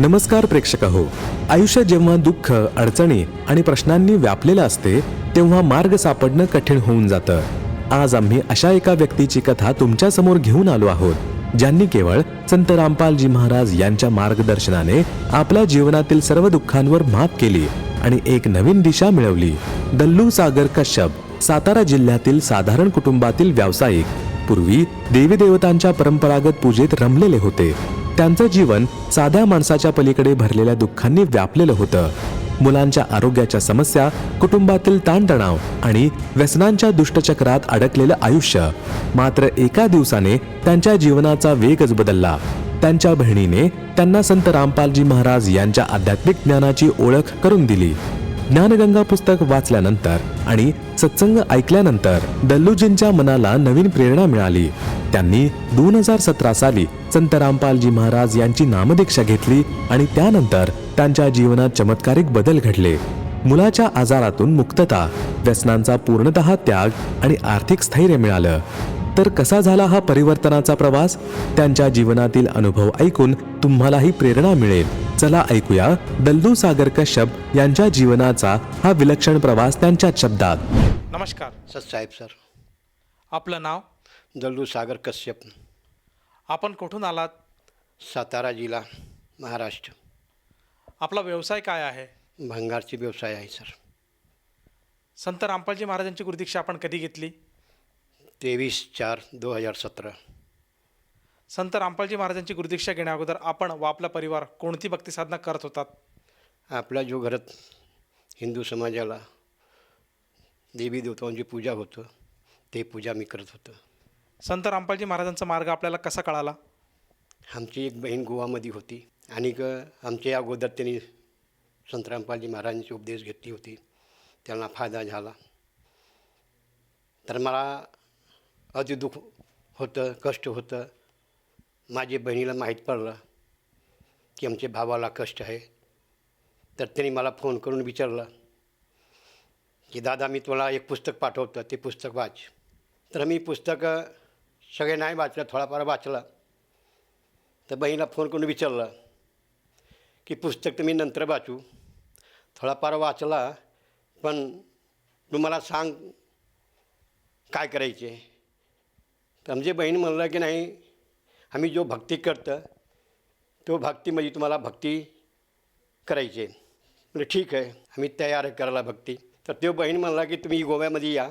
नमस्कार प्रेक्षक हो आयुष्य जेव्हा दुःख अडचणी आणि प्रश्नांनी व्यापलेलं असते तेव्हा मार्ग सापडणं कठीण होऊन जातं. आज आम्ही अशा एका व्यक्तीची कथा तुमच्यासमोर घेऊन आलो आहोत ज्यांनी केवळ संत रामपालजी महाराज यांच्या मार्गदर्शनाने आपल्या जीवनातील सर्व दुःखांवर मात केली आणि एक नवीन दिशा मिळवली. दल्लू सागर कश्यप सातारा जिल्ह्यातील साधारण कुटुंबातील व्यावसायिक पूर्वी देवी देवतांच्या परंपरागत पूजेत रमलेले होते. त्यांचं जीवन साध्या माणसाच्या पलीकडे भरलेल्या दुःखांनी व्यापलेलं होतं. मुलांच्या आरोग्याच्या समस्या कुटुंबातील ताणतणाव आणि व्यसनांच्या दुष्टचक्रात अडकलेलं आयुष्य. मात्र एका दिवसाने त्यांच्या जीवनाचा वेगच बदलला. त्यांच्या बहिणीने त्यांना संत रामपालजी महाराज यांच्या आध्यात्मिक ज्ञानाची ओळख करून दिली. ज्ञानगंगा पुस्तक वाचल्यानंतर आणि सत्संग ऐकल्यानंतर दल्लूजींच्या मनाला नवीन प्रेरणा मिळाली. त्यांनी दोन हजार सतरा साली संत रामपालजी महाराज यांची नामदीक्षा घेतली आणि त्यानंतर त्यांच्या जीवनात चमत्कारिक बदल घडले. मुलाच्या आजारातून मुक्तता व्यसनांचा पूर्णतः त्याग आणि आर्थिक स्थैर्य मिळालं. तर कसा झाला हा परिवर्तनाचा प्रवास? त्यांच्या जीवनातील अनुभव ऐकून तुम्हालाही प्रेरणा मिळेल. चला ऐकूया दल्लू सागर कश्यप यांच्या जीवनाचा हा विलक्षण प्रवास त्यांच्या शब्दात. नमस्कार. सतसाहेब सर. आपलं नाव? दल्लू सागर कश्यप आपण कुठून आलात? सातारा जिल्हा महाराष्ट्र. आपला व्यवसाय काय आहे? भंगारची व्यवसाय आहे सर. संत रामपालजी महाराजांची गुरुदीक्षा आपण कधी घेतली? तेवीस चार दोन हजार सतरा. संत रामपालजी महाराजांची गुरुदीक्षा घेण्या अगोदर आपण व आपला परिवार कोणती भक्ती साधना करत होतात? आपल्या जो घरात हिंदू समाजाला देवी देवतांची पूजा होतं ते पूजा मी करत होतो. संत रामपालजी महाराजांचा मार्ग आपल्याला कसा कळाला? आमची एक बहीण गोवामध्ये होती आणि आमच्या अगोदर त्यांनी संत रामपालजी महाराजांची उपदेश घेतली होती. त्यांना फायदा झाला. तर मला अति दुःख होतं कष्ट होतं. माझ्या बहिणीला माहीत पडलं की आमच्या भावाला कष्ट आहे. तर त्यांनी मला फोन करून विचारलं की दादा मी तुला एक पुस्तक पाठवतं ते पुस्तक वाच. तर मी पुस्तकं सगळे नाही वाचलं थोडाफार वाचला. तर बहिणीला फोन करून विचारलं की पुस्तक तुम्ही नंतर वाचू. थोडाफार वाचला पण तू मला सांग काय करायचे. तर आमची बहीण म्हणलं की नाही आम्ही जो भक्ती करतं तो भक्ती म्हणजे तुम्हाला भक्ती करायची आहे. म्हणजे ठीक आहे आम्ही तयार आहे करायला भक्ती. तर तो बहीण म्हणला की तुम्ही गोव्यामध्ये या.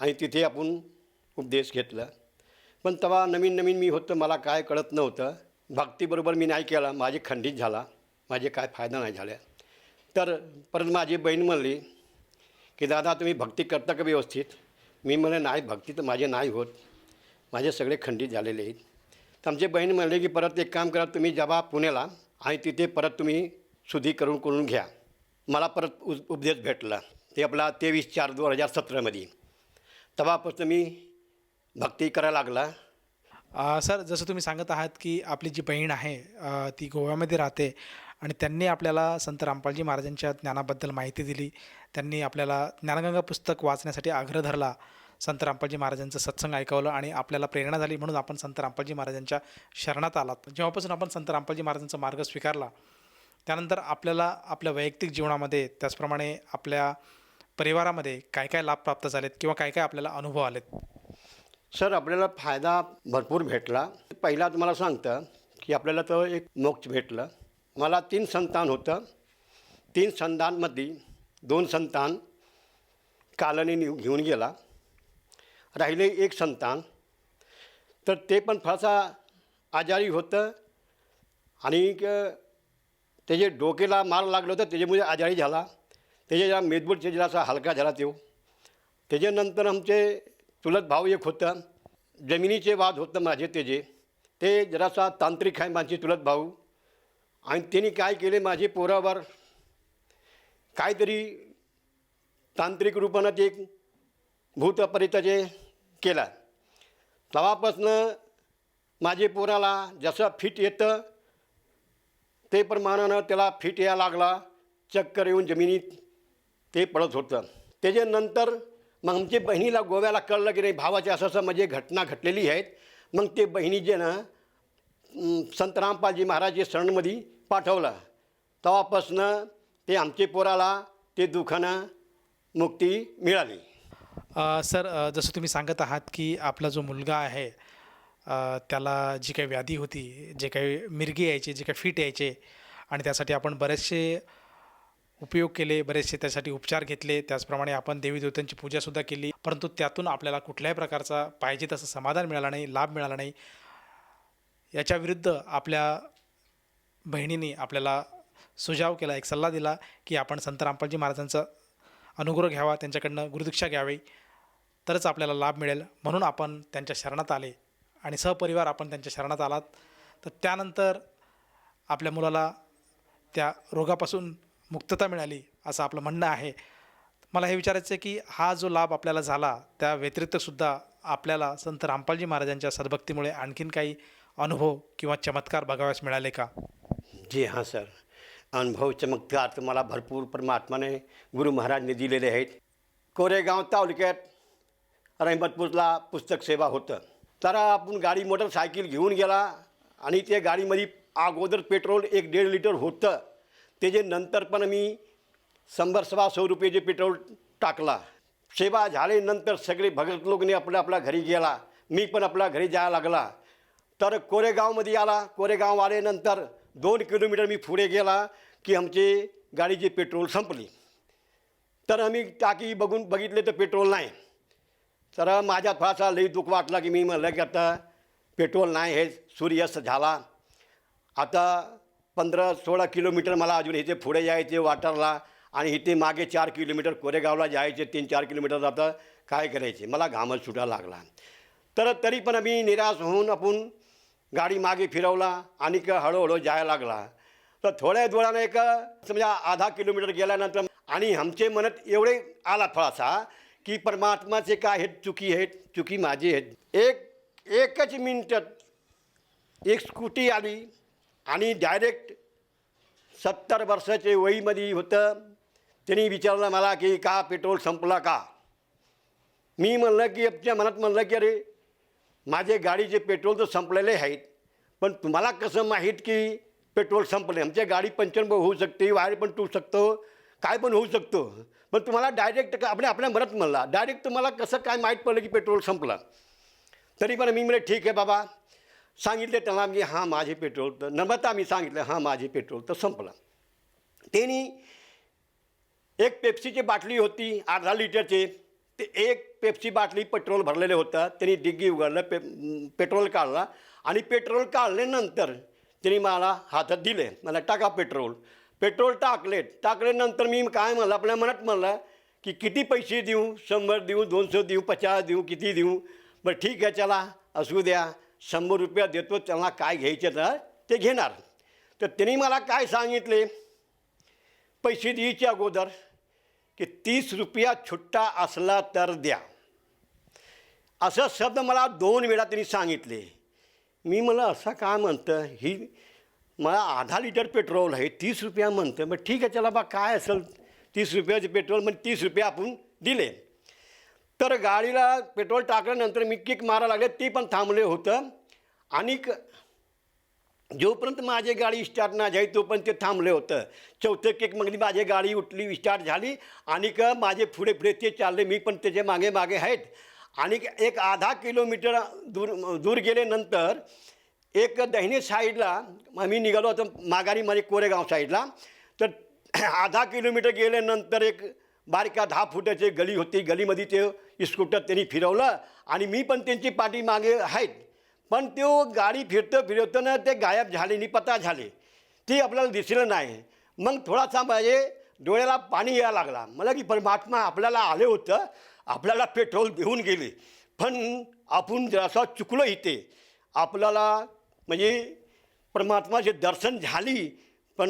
आणि तिथे आपण उपदेश घेतला. पण तेव्हा नवीन नवीन मी होतं मला काय कळत नव्हतं. भक्तीबरोबर मी नाही केला माझे खंडित झाला माझे काय फायदा नाही झाला. तर परत माझी बहीण म्हणली की दादा तुम्ही भक्ती करता का व्यवस्थित? मी म्हणे नाही भक्ती तर माझे नाही होत. माझे सगळे खंडित झालेले आहेत. तर आमची बहीण म्हणले की परत एक काम करा तुम्ही जेव्हा पुण्याला आणि तिथे परत तुम्ही शुद्धी करून करून घ्या. मला परत उ उपदेश भेटला. ते आपला तेवीस चार दोन हजार सतरामध्ये. तेव्हापासून मी भक्ती करायला लागला. अ, सर जसं तुम्ही सांगत आहात की आपली जी बहीण आहे अ, ती गोव्यामध्ये राहते आणि त्यांनी आपल्याला संत रामपालजी महाराजांच्या ज्ञानाबद्दल माहिती दिली. त्यांनी आपल्याला ज्ञानगंगा पुस्तक वाचण्यासाठी आग्रह धरला. संत रामपालजी महाराजांचं सत्संग ऐकवलं आणि आपल्याला प्रेरणा झाली म्हणून आपण संत रामपालजी महाराजांच्या शरणात आलात. जेव्हापासून आपण संत रामपालजी महाराजांचा मार्ग स्वीकारला त्यानंतर आपल्याला आपल्या वैयक्तिक जीवनामध्ये त्याचप्रमाणे आपल्या परिवारामध्ये काय काय लाभ प्राप्त झालेत किंवा काय काय आपल्याला अनुभव आलेत? सर आपल्याला फायदा भरपूर भेटला. पहिला तुम्हाला सांगतं की आपल्याला तो एक मोक्ष भेटलं. मला तीन संतान होतं. तीन संतानमध्ये दोन संतान कालने घेऊन गेला. राहिले एक संतान. तर ते पण फारसा आजारी होतं आणि त्याचे डोकेला मार लागलं होतं त्याच्यामुळे आजारी झाला. त्याच्या मेदबूट मेदबूट असा हलका झाला तो. त्याच्यानंतर आमचे चुलत भाऊ एक होतं. जमिनीचे वाद होतं माझे त्याचे ते जरासा तांत्रिक आहे माझे चुलत भाऊ. आणि त्यांनी काय केले माझे पोरावर? काहीतरी तांत्रिक रूपानं ते भूतपरिताचे केला. तेव्हापासनं माझे पोराला जसं फिट येतं ते प्रमाणानं त्याला फिट यायला लागला. चक्कर येऊन जमिनीत ते पडत होतं. त्याच्यानंतर मग आमच्या बहिणीला गोव्याला कळलं की नाही भावाची असं असं म्हणजे घटना घटलेली आहेत. मग ते बहिणी जे ना संत रामपालजी महाराज सणमध्ये पाठवलं. पाठवला तेव्हापासनं ते आमचे पोराला ते दुखानं मुक्ती मिळाली. सर जसं तुम्ही सांगत आहात की आपला जो मुलगा आहे त्याला जी काही व्याधी होती जे काही मिरगी यायचे जे काही फिट यायचे आणि त्यासाठी आपण बरेचसे उपयोग केले बरेचसे त्यासाठी उपचार घेतले. त्याचप्रमाणे आपण देवी देवतांची पूजासुद्धा केली. परंतु त्यातून आपल्याला कुठल्याही प्रकारचा पाहिजे तसं समाधान मिळालं नाही लाभ मिळाला नाही. याच्या विरुद्ध आपल्या बहिणीने आपल्याला सुझाव केला एक सल्ला दिला की आपण संत रामपालजी महाराजांचा अनुग्रह घ्यावा त्यांच्याकडनं गुरुदीक्षा घ्यावी. तरच आपल्याला लाभ मिळेल. म्हणून आपण त्यांच्या शरणात आले आणि सहपरिवार आपण त्यांच्या शरणात आलात. तर त्यानंतर आपल्या मुलाला त्या रोगापासून मुक्तता मिळाली असं आपलं म्हणणं आहे. मला हे विचारायचं आहे की हा जो लाभ आपल्याला झाला त्या व्यतिरिक्तसुद्धा आपल्याला संत रामपालजी महाराजांच्या सद्भक्तीमुळे आणखीन काही अनुभव किंवा चमत्कार बघाव्यास मिळाले का? जी हां सर. अनुभव चमत्कार तर मला भरपूर परमात्माने गुरु महाराजने दिलेले आहेत. कोरेगाव तालुक्यात रहमतपूरला पुस्तक सेवा होतं. तर आपण गाडी मोटरसायकल घेऊन गेला आणि त्या गाडीमध्ये अगोदर पेट्रोल एक दीड लिटर होतं. त्याचे नंतर पण मी शंभर सव्वा सौ रुपये पेट्रोल टाकला सेवा झाल्यानंतर सगळे भगत लोकने आपल्या आपल्या घरी गेला मी पण आपल्या घरी जायला लागला. तर कोरेगावमध्ये आला कोरेगाव आल्यानंतर दोन किलोमीटर मी पुढे गेला की आमची गाडीची पेट्रोल संपली. तर आम्ही टाकी बघून बघितले तर पेट्रोल नाही. तर माझ्या थोडासा लई दुःख वाटला की मी म्हणलं की आता पेट्रोल नाही हे सूर्यास्त झाला. आता पंधरा सोळा किलोमीटर मला अजून इथे पुढे यायचे वाटरला आणि इथे मागे चार किलोमीटर कोरेगावला जायचे तीन चार किलोमीटर जातं काय करायचे? मला घामच सुटायला लागला. तर तरी पण आम्ही निराश होऊन आपण गाडी मागे फिरवला आणि का हळूहळू जायला लागला. तर थोड्या वेळानं एक समजा आधा किलोमीटर गेल्यानंतर आणि आमचे मनात एवढे आला थोडासा की परमात्माचे काय आहेत चुकी आहेत चुकी माझी आहेत. एक एकच मिनटात एक स्कूटी आली. आणि डायरेक्ट सत्तर वर्षाचे वयीमध्ये होतं. त्यांनी विचारलं मला की का पेट्रोल संपला का? मी म्हणलं की आपल्या मनात म्हणलं की अरे माझे गाडीचे पेट्रोल तर संपलेले आहेत पण तुम्हाला कसं माहीत की पेट्रोल संपले? आमच्या गाडी पंचर होऊ शकते वायर पण टू शकतो काय पण होऊ शकतो. पण तुम्हाला डायरेक्ट आपण आपल्या मनात म्हणला. डायरेक्ट तुम्हाला कसं काय माहीत पडलं की पेट्रोल संपलं? तरी पण मी म्हणे ठीक आहे बाबा सांगितले त्यांना मी हां माझे पेट्रोल तर नमता मी सांगितलं हां माझे पेट्रोल तर संपलं. त्यांनी एक पेप्सीची बाटली होती अर्धा लिटरचे. ते एक पेप्सी बाटली पेट्रोल भरलेलं होतं. त्यांनी डिग्गी उघडलं पे पेट्रोल काढला आणि पेट्रोल काढल्यानंतर त्यांनी मला हातात दिले. मला टाका पेट्रोल. पेट्रोल टाकले. टाकल्यानंतर मी काय म्हणलं आपल्या मनात म्हणलं की किती पैसे देऊ? शंभर देऊ दोनशे देऊ पचास देऊ किती देऊ? बरं ठीक आहे चला असू द्या. शंभर रुपया देतो त्यांना काय घ्यायचे तर ते घेणार. तर त्यांनी मला काय सांगितले? पैसे द्यायचे अगोदर की तीस रुपया छुट्टा असला तर द्या. असं शब्द मला दोन वेळा त्यांनी सांगितले. मी मला असं काय म्हणतं? ही मला आधा लिटर पेट्रोल आहे तीस रुपया म्हणतं. मग ठीक आहे चला बा काय असेल तीस रुपयाचे पेट्रोल म्हणजे तीस रुपये आपण दिले. तर गाडीला पेट्रोल टाकल्यानंतर मी किक मारायला लागले. ते पण थांबले होतं. आणि जोपर्यंत माझी गाडी स्टार्ट नाही झाली तोपर्यंत ते थांबले होतं. चौथं केक मग माझी गाडी उठली स्टार्ट झाली. आणि क माझे पुढे पुढे ते चालले मी पण त्याचे मागे मागे आहेत. आणि एक आधा किलोमीटर दूर दूर गेल्यानंतर एक दहिने साईडला मी निघालो होतो माघारी माझे कोरेगाव साईडला. तर आधा किलोमीटर गेल्यानंतर एक बारक्या दहा फुटाची गली होती. गलीमध्ये ते स्कूटर त्यांनी फिरवलं आणि मी पण त्यांची पाठी मागे आहेत पण तो गाडी फिरतं फिरवताना ते गायब झाले निपता झाले. ते आपल्याला दिसलं नाही. मग थोडासा म्हणजे डोळ्याला पाणी यायला लागला. मला की परमात्मा आपल्याला आले होतं. आपल्याला पेट्रोल देऊन गेले. पण आपण जरासा चुकलो इथे. आपल्याला म्हणजे परमात्माचे दर्शन झाली पण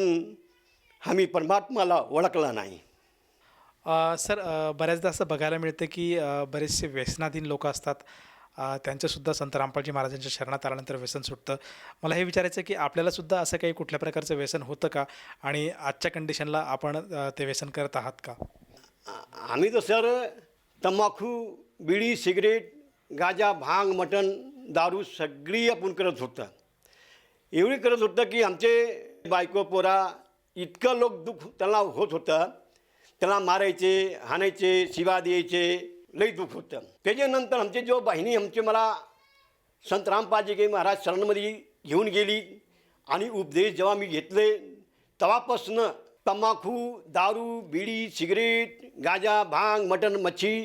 आम्ही परमात्माला ओळखला नाही. सर बऱ्याचदा असं बघायला मिळतं की बरेचसे व्यसनाधीन लोक असतात. त्यांच्यासुद्धा त्यांचंसुद्धा संत रामपालजी महाराजांच्या शरणात आल्यानंतर व्यसन सुटतं. मला हे विचारायचं की आपल्यालासुद्धा असं काही कुठल्या प्रकारचं व्यसन होतं का? आणि आजच्या कंडिशनला आपण ते व्यसन करत आहात का? आम्ही तर सर तंबाखू बिडी सिगरेट गाजा भांग मटण दारू सगळी आपण करत होतं. एवढी करत होतं की आमचे बायको पोरा इतकं लोक दुःख त्यांना होत होतं. त्याला मारायचे हाणायचे शिवा द्यायचे लई दुःख होतं. त्याच्यानंतर आमचे जो बहिणी आमचे मला संत रामपाजी महाराज शरणमध्ये घेऊन गेली आणि उपदेश जेव्हा मी घेतले तेव्हापासनं तंबाखू दारू बिडी सिगरेट गाजा भांग मटण मच्छी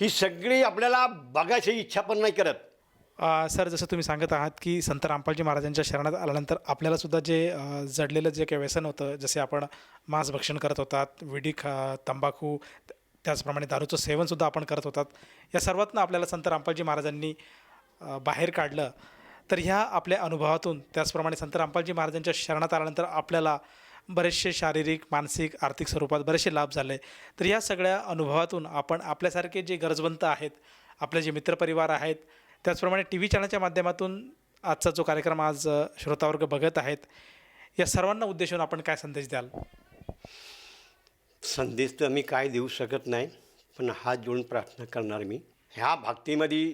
ही सगळी आपल्याला बघायची इच्छा पण नाही करत. सर जसं तुम्ही सांगत आहात की संत रामपालजी महाराजांच्या शरणात आल्यानंतर आपल्यालासुद्धा जे जडलेलं जे काही व्यसन होतं जसे आपण मांस भक्षण करत होतात विडी खा तंबाखू त्याचप्रमाणे दारूचं सेवनसुद्धा आपण करत होतात. या सर्वातनं आपल्याला संत रामपालजी महाराजांनी बाहेर काढलं. तर ह्या आपल्या अनुभवातून त्याचप्रमाणे संत रामपालजी महाराजांच्या शरणात आल्यानंतर आपल्याला बरेचसे शारीरिक मानसिक आर्थिक स्वरूपात बरेचसे लाभ झाले. तर या सगळ्या अनुभवातून आपण आपल्यासारखे जे गरजवंत आहेत आपले जे मित्रपरिवार आहेत त्याचप्रमाणे टी व्ही चॅनलच्या माध्यमातून आजचा जो कार्यक्रम आज श्रोतावर्ग बघत आहेत या सर्वांना उद्देशून आपण काय संदेश द्याल? संदेश तर मी काय देऊ शकत नाही पण हात जोडून प्रार्थना करणार मी. ह्या भक्तीमध्ये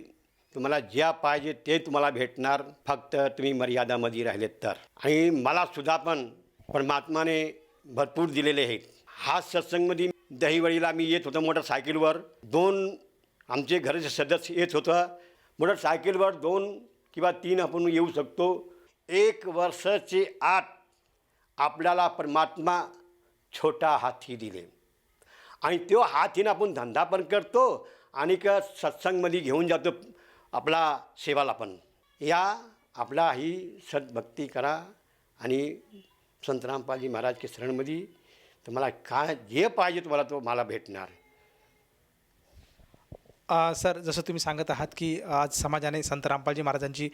तुम्हाला ज्या पाहिजे ते तुम्हाला भेटणार फक्त तुम्ही मर्यादामध्ये राहिलेत तर. आणि मला सुद्धा पण परमात्माने भरपूर दिलेले आहेत. हा सत्संगमध्ये दहीवडीला मी येत होतो मोटरसायकलवर. दोन आमचे घराचे सदस्य येत होतं मोटरसायकलवर दोन किंवा तीन आपण येऊ शकतो. एक वर्षाचे आत आपल्याला परमात्मा छोटा हाती दिले. आणि तो हातीनं आपण धंदा पण करतो आणि का सत्संगमध्ये घेऊन जातो आपला सेवाला पण. या आपला ही सद्भक्ती करा आणि संत रामपालजी महाराज के शरणमध्ये तुम्हाला काय जे पाहिजे तुम्हाला तो मला भेटणार. सर जसं तुम्ही सांगत आहात की आज समाजाने संत रामपालजी महाराजांची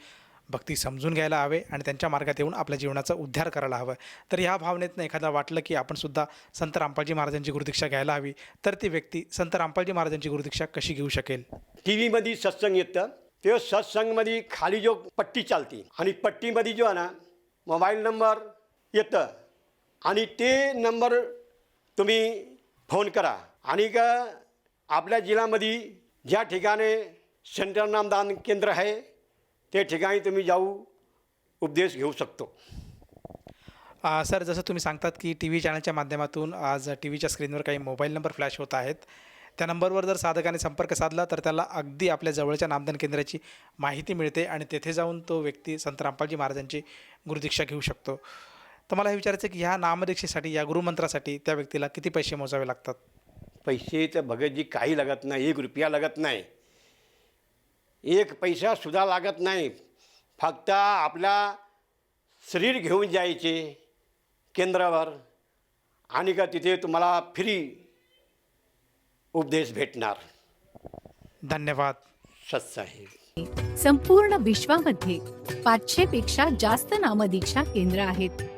भक्ती समजून घ्यायला हवे आणि त्यांच्या मार्गात येऊन आपल्या जीवनाचा उद्धार करायला हवं. तर ह्या भावनेतनं एखादा वाटलं की आपण सुद्धा संत रामपालजी महाराजांची गुरुदीक्षा घ्यायला हवी तर ती व्यक्ती संत रामपालजी महाराजांची गुरुदीक्षा कशी घेऊ शकेल? टी व्हीमध्ये सत्संग येतं. ते सत्संगमध्ये खाली जो पट्टी चालते आणि पट्टीमध्ये जो आहे ना मोबाईल नंबर येतं. आणि ते नंबर तुम्ही फोन करा. आणि का आपल्या जिल्ह्यामध्ये ज्या ठिकाणी सेंटर नामदान केंद्र आहे ते ठिकाणी तुम्ही जाऊ उपदेश घेऊ शकतो. सर जसं तुम्ही सांगतात की टी व्ही चॅनलच्या माध्यमातून आज टी व्हीच्या स्क्रीनवर काही मोबाईल नंबर फ्लॅश होत आहेत. त्या नंबरवर जर साधकाने संपर्क साधला तर त्याला अगदी आपल्या जवळच्या नामदान केंद्राची माहिती मिळते आणि तेथे जाऊन तो व्यक्ती संत रामपालजी महाराजांची गुरुदीक्षा घेऊ शकतो. तर मला हे विचारायचं आहे की ह्या नामदीक्षेसाठी या गुरुमंत्रासाठी त्या व्यक्तीला किती पैसे मोजावे लागतात? पैसे तर भगतजी काही लागत नाही एक रुपया लागत नाही. एक पैसासुद्धा लागत नाही. फक्त आपला शरीर घेऊन जायचे केंद्रावर आणि का तिथे तुम्हाला फ्री उपदेश भेटणार. धन्यवाद. सत्साहेब. संपूर्ण विश्वामध्ये पाचशे पेक्षा जास्त नामदीक्षा केंद्र आहेत.